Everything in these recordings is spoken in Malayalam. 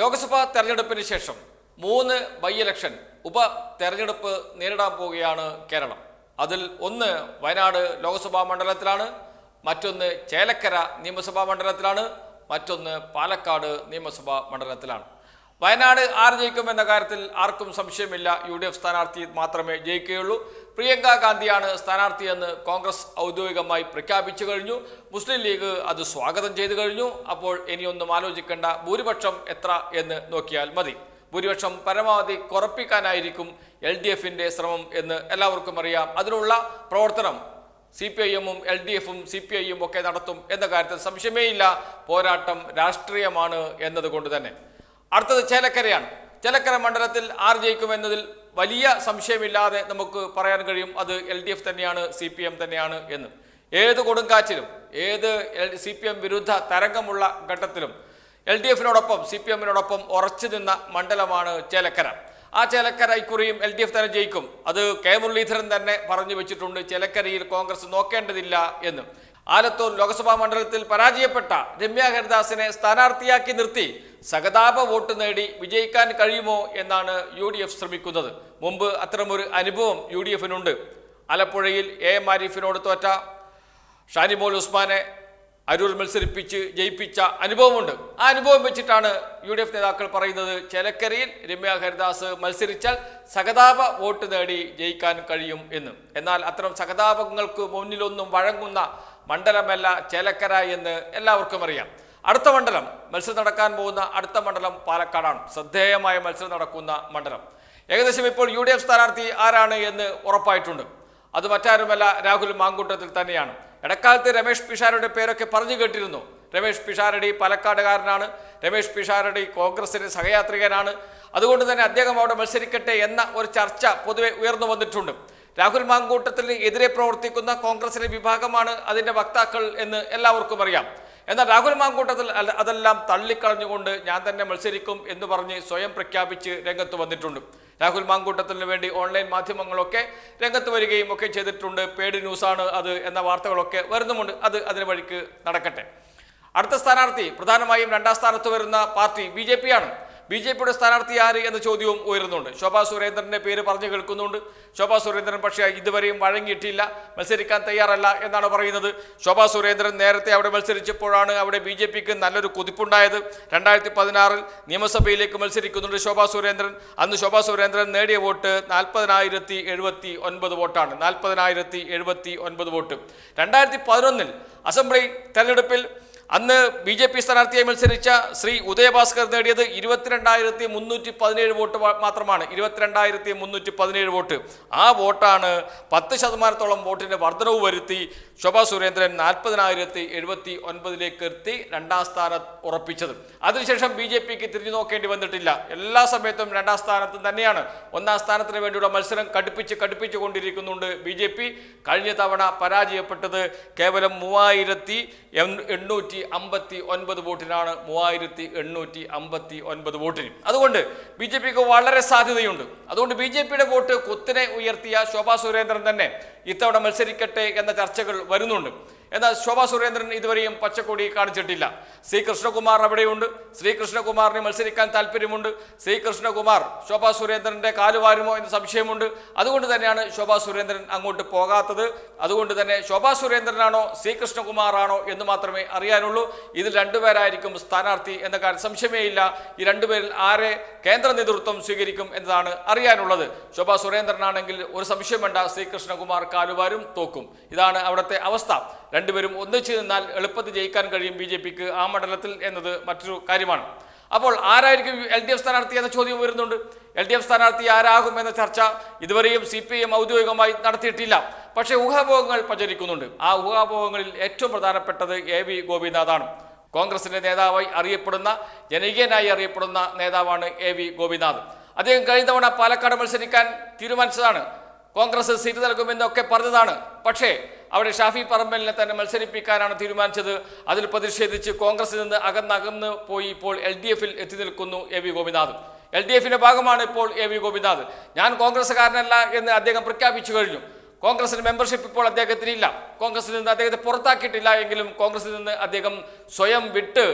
ലോക്സഭാ തെരഞ്ഞെടുപ്പിന് ശേഷം മൂന്ന് ബൈ ഇലക്ഷൻ ഉപ തെരഞ്ഞെടുപ്പ് നേരിടാൻ പോവുകയാണ് കേരളം. അതിൽ ഒന്ന് വയനാട് ലോക്സഭാ മണ്ഡലത്തിലാണ് മറ്റൊന്ന് ചേലക്കര നിയമസഭാ മണ്ഡലത്തിലാണ് മറ്റൊന്ന് പാലക്കാട് നിയമസഭാ മണ്ഡലത്തിലാണ്. വയനാട് ആർ ജയിക്കും എന്ന കാര്യത്തിൽ ആർക്കും സംശയമില്ല. യു ഡി എഫ് സ്ഥാനാർത്ഥി മാത്രമേ ജയിക്കുകയുള്ളൂ. പ്രിയങ്ക ഗാന്ധിയാണ് സ്ഥാനാർത്ഥിയെന്ന് കോൺഗ്രസ് ഔദ്യോഗികമായി പ്രഖ്യാപിച്ചു കഴിഞ്ഞു. മുസ്ലിം ലീഗ് അത് സ്വാഗതം ചെയ്തു കഴിഞ്ഞു. അപ്പോൾ ഇനിയൊന്നും ആലോചിക്കേണ്ട ഭൂരിപക്ഷം എത്ര എന്ന് നോക്കിയാൽ മതി. ഭൂരിപക്ഷം പരമാവധി കുറപ്പിക്കാനായിരിക്കും എൽ ഡി എഫിന്റെ ശ്രമം എന്ന് എല്ലാവർക്കും അറിയാം. അതിനുള്ള പ്രവർത്തനം സി പി ഐ എമ്മും എൽ ഡി എഫും സി പി ഐയും ഒക്കെ നടത്തും എന്ന കാര്യത്തിൽ സംശയമേയില്ല. പോരാട്ടം രാഷ്ട്രീയമാണ് എന്നതുകൊണ്ട് തന്നെ. അടുത്തത് ചേലക്കരയാണ്. ചേലക്കര മണ്ഡലത്തിൽ ആർ ജയിക്കും എന്നതിൽ വലിയ സംശയമില്ലാതെ നമുക്ക് പറയാൻ കഴിയും. അത് എൽ ഡി എഫ് തന്നെയാണ് സി പി എം തന്നെയാണ് എന്ന്. ഏത് കൊടുങ്കാറ്റിലും ഏത് സി പി എം വിരുദ്ധ തരംഗമുള്ള ഘട്ടത്തിലും എൽ ഡി എഫിനോടൊപ്പം സി പി എമ്മിനോടൊപ്പം ഉറച്ചു നിന്ന മണ്ഡലമാണ് ചേലക്കര. ആ ചേലക്കര ഇക്കുറിയും എൽ ഡി എഫ് തന്നെ ജയിക്കും. അത് കെ മുരളീധരൻ തന്നെ പറഞ്ഞു വെച്ചിട്ടുണ്ട് ചേലക്കരയിൽ കോൺഗ്രസ് നോക്കേണ്ടതില്ല എന്ന്. ആലത്തൂർ ലോക്സഭാ മണ്ഡലത്തിൽ പരാജയപ്പെട്ട രമ്യ ഹരിദാസിനെ സ്ഥാനാർത്ഥിയാക്കി നിർത്തി സഹതാപ വോട്ട് നേടി വിജയിക്കാൻ കഴിയുമോ എന്നാണ് യു ഡി എഫ് ശ്രമിക്കുന്നത്. മുമ്പ് അത്തരമൊരു അനുഭവം യു ഡി എഫിനുണ്ട്. ആലപ്പുഴയിൽ എ. എം. ആരിഫിനോട് തോറ്റ ഷാനിമോൾ ഉസ്മാനെ അരൂർ മത്സരിപ്പിച്ച് ജയിപ്പിച്ച അനുഭവമുണ്ട്. ആ അനുഭവം വെച്ചിട്ടാണ് യു ഡി എഫ് നേതാക്കൾ പറയുന്നത് ചേലക്കരയിൽ രമ്യ ഹരിദാസ് മത്സരിച്ചാൽ സഹതാപ വോട്ട് നേടി ജയിക്കാൻ കഴിയും എന്ന്. എന്നാൽ അത്തരം സഹതാപങ്ങൾക്ക് മുന്നിലൊന്നും വഴങ്ങുന്ന മണ്ഡലമല്ല ചേലക്കര എന്ന് എല്ലാവർക്കും അറിയാം. അടുത്ത മണ്ഡലം മത്സരം നടക്കാൻ പോകുന്ന അടുത്ത മണ്ഡലം പാലക്കാടാണ്. ശ്രദ്ധേയമായ മത്സരം നടക്കുന്ന മണ്ഡലം. ഏകദേശം ഇപ്പോൾ യു ഡി എഫ് സ്ഥാനാർത്ഥി ആരാണ് എന്ന് ഉറപ്പായിട്ടുണ്ട്. അത് മറ്റാരുമല്ല രാഹുൽ മാങ്കൂട്ടത്തിൽ തന്നെയാണ്. ഇടക്കാലത്ത് രമേഷ് പിഷാരയുടെ പേരൊക്കെ പറഞ്ഞു കേട്ടിരുന്നു. രമേഷ് പിഷാരടി പാലക്കാടുകാരനാണ്. രമേഷ് പിഷാരടി കോൺഗ്രസിന് സഹയാത്രികനാണ്. അതുകൊണ്ട് തന്നെ അദ്ദേഹം അവിടെ മത്സരിക്കട്ടെ എന്ന ഒരു ചർച്ച പൊതുവെ ഉയർന്നു വന്നിട്ടുണ്ട്. രാഹുൽ മാങ്കൂട്ടത്തിന് എതിരെ പ്രവർത്തിക്കുന്ന കോൺഗ്രസിലെ വിഭാഗമാണ് അതിന്റെ വക്താക്കൾ എന്ന് എല്ലാവർക്കും അറിയാം. എന്നാൽ രാഹുൽ മാങ്കൂട്ടത്തിൽ അതെല്ലാം തള്ളിക്കളഞ്ഞുകൊണ്ട് ഞാൻ തന്നെ മത്സരിക്കും എന്ന് പറഞ്ഞ് സ്വയം പ്രഖ്യാപിച്ച് രംഗത്ത് വന്നിട്ടുണ്ട്. രാഹുൽ മാങ്കൂട്ടത്തിന് വേണ്ടി ഓൺലൈൻ മാധ്യമങ്ങളൊക്കെ രംഗത്ത് വരികയും ഒക്കെ ചെയ്തിട്ടുണ്ട്. പേഡ് ന്യൂസാണ് അത് എന്ന വാർത്തകളൊക്കെ വരുന്നുമുണ്ട്. അത് അതിന് വഴിക്ക് നടക്കട്ടെ. അടുത്ത സ്ഥാനാർത്ഥി പ്രധാനമായും രണ്ടാം സ്ഥാനത്ത് വരുന്ന party B J B J പിയുടെ സ്ഥാനാർത്ഥി ആര് എന്ന ചോദ്യവും ഉയരുന്നുണ്ട്. ശോഭാ സുരേന്ദ്രന്റെ പേര് പറഞ്ഞു കേൾക്കുന്നുണ്ട്. ശോഭാ സുരേന്ദ്രൻ പക്ഷേ ഇതുവരെയും വഴങ്ങിയിട്ടില്ല. മത്സരിക്കാൻ തയ്യാറല്ല എന്നാണ് പറയുന്നത്. ശോഭാ സുരേന്ദ്രൻ നേരത്തെ അവിടെ മത്സരിച്ചപ്പോഴാണ് അവിടെ ബി ജെ പിക്ക് നല്ലൊരു കുതിപ്പുണ്ടായത്. രണ്ടായിരത്തി പതിനാറിൽ നിയമസഭയിലേക്ക് മത്സരിക്കുന്നുണ്ട് ശോഭാ സുരേന്ദ്രൻ. അന്ന് ശോഭാ സുരേന്ദ്രൻ നേടിയ വോട്ട് നാൽപ്പതിനായിരത്തി എഴുപത്തി ഒൻപത് വോട്ടാണ്. നാൽപ്പതിനായിരത്തി എഴുപത്തി ഒൻപത് വോട്ട്. രണ്ടായിരത്തി പതിനൊന്നിൽ അസംബ്ലി തെരഞ്ഞെടുപ്പിൽ അന്ന് ബി ജെ പി സ്ഥാനാർത്ഥിയായി മത്സരിച്ച ശ്രീ ഉദയഭാസ്കർ നേടിയത് ഇരുപത്തിരണ്ടായിരത്തി മുന്നൂറ്റി പതിനേഴ് വോട്ട് മാത്രമാണ്. ഇരുപത്തിരണ്ടായിരത്തി മുന്നൂറ്റി പതിനേഴ് വോട്ട്. ആ വോട്ടാണ് പത്ത് ശതമാനത്തോളം വോട്ടിന്റെ വർധനവ് വരുത്തി ശോഭാ സുരേന്ദ്രൻ നാൽപ്പതിനായിരത്തി എഴുപത്തി ഒൻപതിലേക്ക് എത്തി രണ്ടാം സ്ഥാനം ഉറപ്പിച്ചത്. അതിനുശേഷം ബി ജെ പിക്ക് തിരിഞ്ഞു നോക്കേണ്ടി വന്നിട്ടില്ല. എല്ലാ സമയത്തും രണ്ടാം സ്ഥാനത്തും തന്നെയാണ്. ഒന്നാം സ്ഥാനത്തിന് വേണ്ടിയുള്ള മത്സരം കടുപ്പിച്ച് കടുപ്പിച്ചു കൊണ്ടിരിക്കുന്നുണ്ട് ബി ജെ പി. കഴിഞ്ഞ തവണ പരാജയപ്പെട്ടത് കേവലം മൂവായിരത്തി എണ്ണൂറ്റി അമ്പത്തി ഒൻപത് വോട്ടിനാണ് മൂവായിരത്തി എണ്ണൂറ്റി അമ്പത്തി ഒൻപത് വോട്ടിന്. അതുകൊണ്ട് ബി ജെ പിക്ക് വളരെ സാധ്യതയുണ്ട്. അതുകൊണ്ട് ബി ജെ പിയുടെ വോട്ട് കുത്തിനെ ഉയർത്തിയ ശോഭാ സുരേന്ദ്രൻ തന്നെ ഇത്തവണ മത്സരിക്കട്ടെ എന്ന ചർച്ചകൾ വരുന്നുണ്ട്. എന്നാൽ ശോഭാ സുരേന്ദ്രൻ ഇതുവരെയും പച്ചക്കൊടി കാണിച്ചിട്ടില്ല. സി കൃഷ്ണകുമാർ അവിടെയുണ്ട്. ശ്രീ കൃഷ്ണകുമാറിന് മത്സരിക്കാൻ താല്പര്യമുണ്ട് സി കൃഷ്ണകുമാർ ശോഭാ സുരേന്ദ്രന്റെ കാലുവാരുമോ എന്ന് സംശയമുണ്ട്. അതുകൊണ്ട് തന്നെയാണ് ശോഭാ സുരേന്ദ്രൻ അങ്ങോട്ട് പോകാത്തത്. അതുകൊണ്ട് തന്നെ ശോഭാ സുരേന്ദ്രനാണോ സി കൃഷ്ണകുമാറാണോ എന്ന് മാത്രമേ അറിയാനുള്ളൂ. ഇതിൽ രണ്ടുപേരായിരിക്കും സ്ഥാനാർത്ഥി എന്ന കാര്യം സംശയമേ ഇല്ല. ഈ രണ്ടുപേരിൽ ആരെ കേന്ദ്ര നേതൃത്വം സ്വീകരിക്കും എന്നതാണ് അറിയാനുള്ളത്. ശോഭാ സുരേന്ദ്രനാണെങ്കിൽ ഒരു സംശയം വേണ്ട ശ്രീകൃഷ്ണകുമാർ കാലുവാരും തോക്കും. ഇതാണ് അവിടുത്തെ അവസ്ഥ. രണ്ടുപേരും ഒന്നിച്ചു നിന്നാൽ എളുപ്പത്തിൽ ജയിക്കാൻ കഴിയും ബി ജെ പിക്ക് ആ മണ്ഡലത്തിൽ എന്നത് മറ്റൊരു കാര്യമാണ്. അപ്പോൾ ആരായിരിക്കും എൽ ഡി എഫ് സ്ഥാനാർത്ഥി എന്ന ചോദ്യം വരുന്നുണ്ട് എൽ ഡി എഫ് സ്ഥാനാർത്ഥി ആരാകും എന്ന ചർച്ച ഇതുവരെയും സി പി എം ഔദ്യോഗികമായി നടത്തിയിട്ടില്ല. പക്ഷേ ഊഹാപോഹങ്ങൾ പ്രചരിക്കുന്നുണ്ട്. ആ ഊഹാപോഹങ്ങളിൽ ഏറ്റവും പ്രധാനപ്പെട്ടത് എ വി ഗോപിനാഥാണ്. കോൺഗ്രസിന്റെ നേതാവായി അറിയപ്പെടുന്ന ജനകീയനായി അറിയപ്പെടുന്ന നേതാവാണ് എ വി ഗോപിനാഥ്. അദ്ദേഹം കഴിഞ്ഞ തവണ പാലക്കാട് മത്സരിക്കാൻ തീരുമാനിച്ചതാണ്. കോൺഗ്രസ് സീറ്റ് നൽകുമെന്നൊക്കെ പറഞ്ഞതാണ്. പക്ഷേ അവിടെ ഷാഫി പറമ്പലിനെ തന്നെ മത്സരിപ്പിക്കാനാണ് തീരുമാനിച്ചത്. അതിൽ പ്രതിഷേധിച്ച് കോൺഗ്രസിൽ നിന്ന് അകന്നകന്ന് പോയി ഇപ്പോൾ എൽ ഡി എഫിൽ എത്തി നിൽക്കുന്നു A V Gopinath. L D എഫിന്റെ ഭാഗമാണ് ഇപ്പോൾ എ വി ഗോപിനാഥ്. ഞാൻ കോൺഗ്രസ്സുകാരനല്ല എന്ന് അദ്ദേഹം പ്രഖ്യാപിച്ചു കഴിഞ്ഞു. കോൺഗ്രസിന് മെമ്പർഷിപ്പ് ഇപ്പോൾ അദ്ദേഹത്തിന് ഇല്ല. കോൺഗ്രസിൽ നിന്ന് അദ്ദേഹത്തെ പുറത്താക്കിയിട്ടില്ല എങ്കിലും കോൺഗ്രസിൽ നിന്ന് അദ്ദേഹം സ്വയം വിട്ട്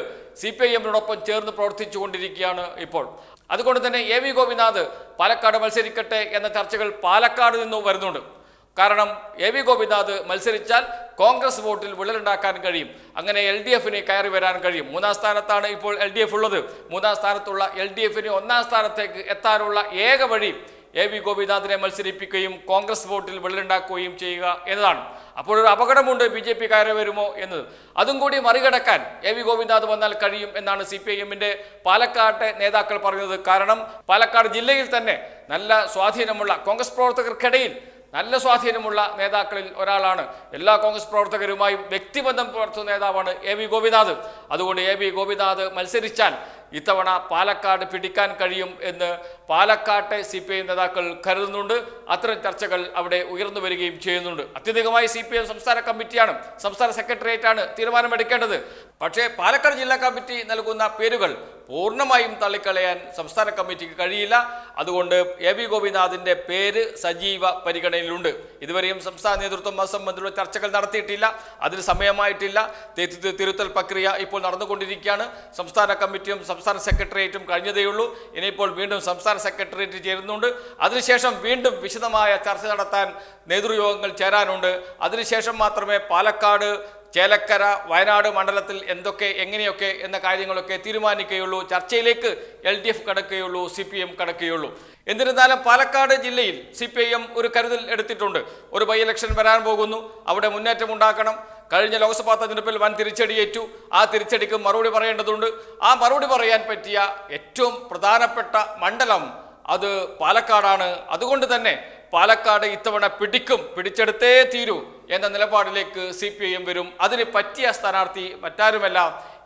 സി പി ഐ എമ്മിനോടൊപ്പം ചേർന്ന് പ്രവർത്തിച്ചു കൊണ്ടിരിക്കുകയാണ് ഇപ്പോൾ. അതുകൊണ്ട് തന്നെ എ വി ഗോപിനാഥ് പാലക്കാട് മത്സരിക്കട്ടെ എന്ന ചർച്ചകൾ പാലക്കാട് നിന്നും വരുന്നുണ്ട്. കാരണം എ വി ഗോപിനാഥ് മത്സരിച്ചാൽ കോൺഗ്രസ് വോട്ടിൽ വിള്ളലുണ്ടാക്കാൻ കഴിയും. അങ്ങനെ എൽ ഡി എഫിന് കയറി വരാൻ കഴിയും. മൂന്നാം സ്ഥാനത്താണ് ഇപ്പോൾ എൽ ഡി എഫ് ഉള്ളത്. മൂന്നാം സ്ഥാനത്തുള്ള എൽ ഡി എഫിന് ഒന്നാം സ്ഥാനത്തേക്ക് എത്താനുള്ള ഏക വഴി എ വി ഗോപിനാഥിനെ മത്സരിപ്പിക്കുകയും കോൺഗ്രസ് വോട്ടിൽ വിള്ളലുണ്ടാക്കുകയും ചെയ്യുക എന്നതാണ്. അപ്പോൾ ഒരു അപകടമുണ്ട് ബി ജെ പി കയറി വരുമോ എന്നത് അതും കൂടി മറികടക്കാൻ എ വി ഗോപിനാഥ് വന്നാൽ കഴിയും എന്നാണ് സി പി ഐ എമ്മിന്റെ പാലക്കാട്ടെ നേതാക്കൾ പറഞ്ഞത്. കാരണം പാലക്കാട് ജില്ലയിൽ തന്നെ നല്ല സ്വാധീനമുള്ള കോൺഗ്രസ് പ്രവർത്തകർക്കിടയിൽ നല്ല സ്വാധീനമുള്ള നേതാക്കളിൽ ഒരാളാണ് എല്ലാ കോൺഗ്രസ് പ്രവർത്തകരുമായും വ്യക്തിബന്ധം പുലർത്തുന്ന നേതാവാണ് എ വി ഗോപിനാഥ്. അതുകൊണ്ട് എ വി ഗോപിനാഥ് മത്സരിച്ചാൽ ഇത്തവണ പാലക്കാട് പിടിക്കാൻ കഴിയും എന്ന് പാലക്കാട്ടെ സി പി ഐ നേതാക്കൾ കരുതുന്നുണ്ട്. അത്തരം ചർച്ചകൾ അവിടെ ഉയർന്നു വരികയും ചെയ്യുന്നുണ്ട്. അത്യധികമായി സി പി എം സംസ്ഥാന കമ്മിറ്റിയാണ് സംസ്ഥാന സെക്രട്ടേറിയറ്റാണ് തീരുമാനമെടുക്കേണ്ടത്. പക്ഷേ പാലക്കാട് ജില്ലാ കമ്മിറ്റി നൽകുന്ന പേരുകൾ പൂർണമായും തള്ളിക്കളയാൻ സംസ്ഥാന കമ്മിറ്റിക്ക് കഴിയില്ല. അതുകൊണ്ട് എ വി ഗോപിനാഥിന്റെ പേര് സജീവ പരിഗണനയിലുണ്ട്. ഇതുവരെയും സംസ്ഥാന നേതൃത്വം സംബന്ധിച്ചുള്ള ചർച്ചകൾ നടത്തിയിട്ടില്ല. അതിന് സമയമായിട്ടില്ല. തിരുത്തൽ പ്രക്രിയ ഇപ്പോൾ നടന്നുകൊണ്ടിരിക്കുകയാണ്. സംസ്ഥാന കമ്മിറ്റിയും സംസ്ഥാന സെക്രട്ടേറിയറ്റും കഴിഞ്ഞതേയുള്ളൂ ഇനിയിപ്പോൾ വീണ്ടും സംസ്ഥാന സെക്രട്ടേറിയറ്റ് ചേരുന്നുണ്ട്. അതിനുശേഷം വീണ്ടും വിശദമായ ചർച്ച നടത്താൻ നേതൃയോഗങ്ങൾ ചേരാനുണ്ട്. അതിനുശേഷം മാത്രമേ പാലക്കാട് ചേലക്കര വയനാട് മണ്ഡലത്തിൽ എന്തൊക്കെ എങ്ങനെയൊക്കെ എന്ന കാര്യങ്ങളൊക്കെ തീരുമാനിക്കുകയുള്ളൂ. ചർച്ചയിലേക്ക് എൽ ഡി എഫ് കടക്കുകയുള്ളൂ സി പി എം കടക്കുകയുള്ളൂ. എന്നിരുന്നാലും പാലക്കാട് ജില്ലയിൽ സി പി ഐ എം ഒരു കരുതൽ എടുത്തിട്ടുണ്ട്. ഒരു ബൈ ഇലക്ഷൻ വരാൻ പോകുന്നു. അവിടെ മുന്നേറ്റം ഉണ്ടാക്കണം. കഴിഞ്ഞ ലോക്സഭാ തെരഞ്ഞെടുപ്പിൽ വൻ തിരിച്ചടിയേറ്റു. ആ തിരിച്ചടിക്ക് മറുപടി പറയേണ്ടതുണ്ട്. ആ മറുപടി പറയാൻ പറ്റിയ ഏറ്റവും പ്രധാനപ്പെട്ട മണ്ഡലം അത് പാലക്കാടാണ്. അതുകൊണ്ട് തന്നെ പാലക്കാട് ഇത്തവണ പിടിക്കും പിടിച്ചെടുത്തേ തീരൂ എന്ന നിലപാടിലേക്ക് സി പി ഐ എം വരും. അതിന് പറ്റിയ സ്ഥാനാർത്ഥി മറ്റാരുമല്ല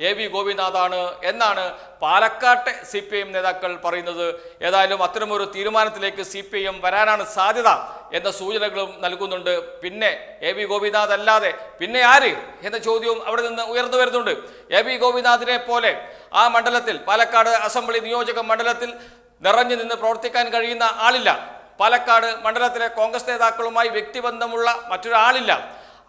എ വി ഗോപിനാഥാണ് എന്നാണ് പാലക്കാട്ടെ സി പി ഐ എം നേതാക്കൾ പറയുന്നത്. ഏതായാലും അത്തരമൊരു തീരുമാനത്തിലേക്ക് സി പി ഐ എം വരാനാണ് സാധ്യത. എന്ന സൂചനകളും നൽകുന്നുണ്ട്. പിന്നെ എ വി ഗോപിനാഥ് അല്ലാതെ പിന്നെ ആര് എന്ന ചോദ്യവും അവിടെ നിന്ന് ഉയർന്നു വരുന്നുണ്ട്. എ വി ഗോപിനാഥിനെ പോലെ ആ മണ്ഡലത്തിൽ പാലക്കാട് അസംബ്ലി നിയോജക മണ്ഡലത്തിൽ നിറഞ്ഞു നിന്ന് പ്രവർത്തിക്കാൻ കഴിയുന്ന ആളില്ല. പാലക്കാട് മണ്ഡലത്തിലെ കോൺഗ്രസ് നേതാക്കളുമായി വ്യക്തിബന്ധമുള്ള മറ്റൊരാളില്ല.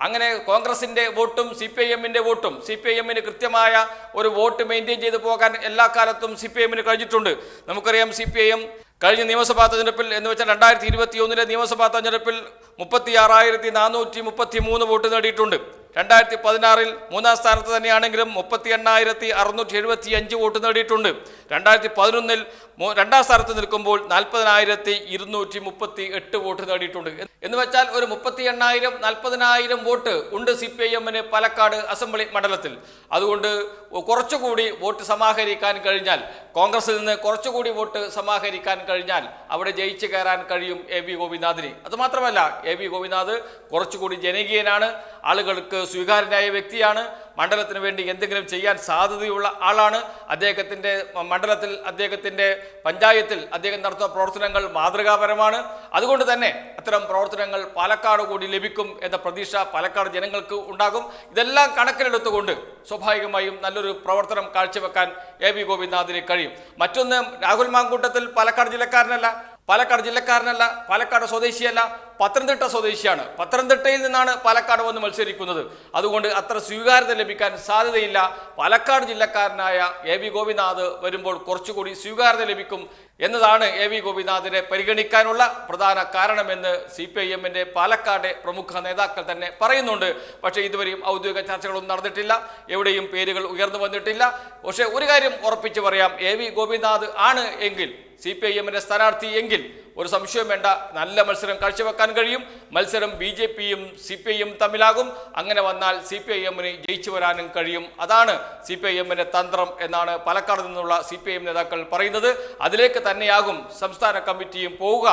അങ്ങനെ കോൺഗ്രസിന്റെ വോട്ടും സി പി ഐ എമ്മിന്റെ വോട്ടും സി പി ഐ എമ്മിന് കൃത്യമായ ഒരു വോട്ട് മെയിന്റെയിൻ ചെയ്തു പോകാൻ എല്ലാ കാലത്തും സി പി ഐ എമ്മിന് കഴിഞ്ഞിട്ടുണ്ട്. നമുക്കറിയാം സി പി ഐ എം കഴിഞ്ഞ നിയമസഭാ തെരഞ്ഞെടുപ്പിൽ എന്ന് വെച്ചാൽ രണ്ടായിരത്തി ഇരുപത്തി ഒന്നിലെ നിയമസഭാ തെരഞ്ഞെടുപ്പിൽ മുപ്പത്തി ആറായിരത്തി നാനൂറ്റി മുപ്പത്തി മൂന്ന് വോട്ട് നേടിയിട്ടുണ്ട്. രണ്ടായിരത്തി പതിനാറിൽ മൂന്നാം സ്ഥാനത്ത് തന്നെയാണെങ്കിലും മുപ്പത്തി എണ്ണായിരത്തി അറുന്നൂറ്റി എഴുപത്തി അഞ്ച് വോട്ട് നേടിയിട്ടുണ്ട്. രണ്ടായിരത്തി പതിനൊന്നിൽ രണ്ടാം സ്ഥാനത്ത് നിൽക്കുമ്പോൾ നാൽപ്പതിനായിരത്തി ഇരുന്നൂറ്റി മുപ്പത്തി എട്ട് വോട്ട് നേടിയിട്ടുണ്ട്. എന്ന് വെച്ചാൽ ഒരു മുപ്പത്തി എണ്ണായിരം നാൽപ്പതിനായിരം വോട്ട് ഉണ്ട് സി പി ഐ എമ്മിന് പാലക്കാട് അസംബ്ലി മണ്ഡലത്തിൽ. അതുകൊണ്ട് കുറച്ചുകൂടി വോട്ട് സമാഹരിക്കാൻ കഴിഞ്ഞാൽ കോൺഗ്രസിൽ നിന്ന് കുറച്ചുകൂടി വോട്ട് സമാഹരിക്കാൻ കഴിഞ്ഞാൽ അവിടെ ജയിച്ചു കയറാൻ കഴിയും എ വി ഗോപിനാഥിന്. അതുമാത്രമല്ല എ വി ഗോപിനാഥ് കുറച്ചുകൂടി ജനകീയനാണ് ആളുകൾക്ക് സ്വീകാര്യനായ വ്യക്തിയാണ്. മണ്ഡലത്തിന് വേണ്ടി എന്തെങ്കിലും ചെയ്യാൻ സാധ്യതയുള്ള ആളാണ് അദ്ദേഹത്തിന്റെ മണ്ഡലത്തിൽ അദ്ദേഹത്തിന്റെ പഞ്ചായത്തിൽ അദ്ദേഹം നടത്തുന്ന പ്രവർത്തനങ്ങൾ മാതൃകാപരമാണ്. അതുകൊണ്ട് തന്നെ അത്തരം പ്രവർത്തനങ്ങൾ പാലക്കാട് കൂടി ലഭിക്കും എന്ന പ്രതീക്ഷ പാലക്കാട് ജനങ്ങൾക്ക് ഉണ്ടാകും. ഇതെല്ലാം കണക്കിലെടുത്തുകൊണ്ട് സ്വാഭാവികമായും നല്ലൊരു പ്രവർത്തനം കാഴ്ചവെക്കാൻ എ വി ഗോപിനാഥിന് കഴിയും. മറ്റൊന്ന് രാഹുൽ മാങ്കൂട്ടത്തിൽ പാലക്കാട് ജില്ലക്കാരനല്ല. പാലക്കാട് ജില്ലക്കാരനല്ല പാലക്കാട് സ്വദേശിയല്ല. പത്തനംതിട്ട സ്വദേശിയാണ്. പത്തനംതിട്ടയിൽ നിന്നാണ് പാലക്കാട് വന്ന് മത്സരിക്കുന്നത്. അതുകൊണ്ട് അത്ര സ്വീകാര്യത ലഭിക്കാൻ സാധ്യതയില്ല. പാലക്കാട് ജില്ലക്കാരനായ എ വി ഗോപിനാഥ് വരുമ്പോൾ കുറച്ചുകൂടി സ്വീകാര്യത ലഭിക്കും എന്നതാണ് എ വി ഗോപിനാഥിനെ പരിഗണിക്കാനുള്ള പ്രധാന കാരണമെന്ന് സി പി ഐ എമ്മിന്റെ പാലക്കാട് പ്രമുഖ നേതാക്കൾ തന്നെ പറയുന്നുണ്ട്. പക്ഷേ ഇതുവരെയും ഔദ്യോഗിക ചർച്ചകളൊന്നും നടന്നിട്ടില്ല. എവിടെയും പേരുകൾ ഉയർന്നു വന്നിട്ടില്ല. പക്ഷേ ഒരു കാര്യം ഉറപ്പിച്ച് പറയാം. എ വി ഗോപിനാഥ് ആണ് എങ്കിൽ സി പി ഐ എമ്മിന്റെ സ്ഥാനാർത്ഥി എങ്കിൽ ഒരു സംശയവും വേണ്ട. നല്ല മത്സരം കാഴ്ചവെക്കാൻ കഴിയും. മത്സരം ബി ജെ പിയും സി പി ഐ എം തമ്മിലാകും. അങ്ങനെ വന്നാൽ സി പി ഐ എമ്മിന് ജയിച്ചു വരാനും കഴിയും. അതാണ് സി പി ഐ എമ്മിന്റെ തന്ത്രം എന്നാണ് പാലക്കാട് നിന്നുള്ള സി പി ഐ എം നേതാക്കൾ പറയുന്നത്. അതിലേക്ക് തന്നെയാകും സംസ്ഥാന കമ്മിറ്റിയും പോവുക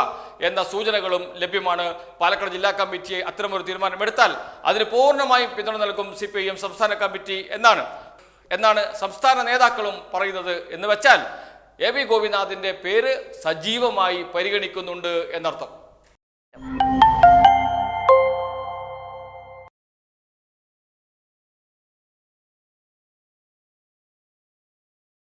എന്ന സൂചനകളും ലഭ്യമാണ്. പാലക്കാട് ജില്ലാ കമ്മിറ്റി അത്തരമൊരു തീരുമാനമെടുത്താൽ അതിന് പൂർണമായും പിന്തുണ നൽകും സി പി ഐ എം സംസ്ഥാന കമ്മിറ്റി എന്നാണ്. എന്നാണ് സംസ്ഥാന നേതാക്കളും പറയുന്നത് എന്ന് വെച്ചാൽ എ വി ഗോപിനാഥിന്റെ പേര് സജീവമായി പരിഗണിക്കുന്നുണ്ട് എന്നർത്ഥം.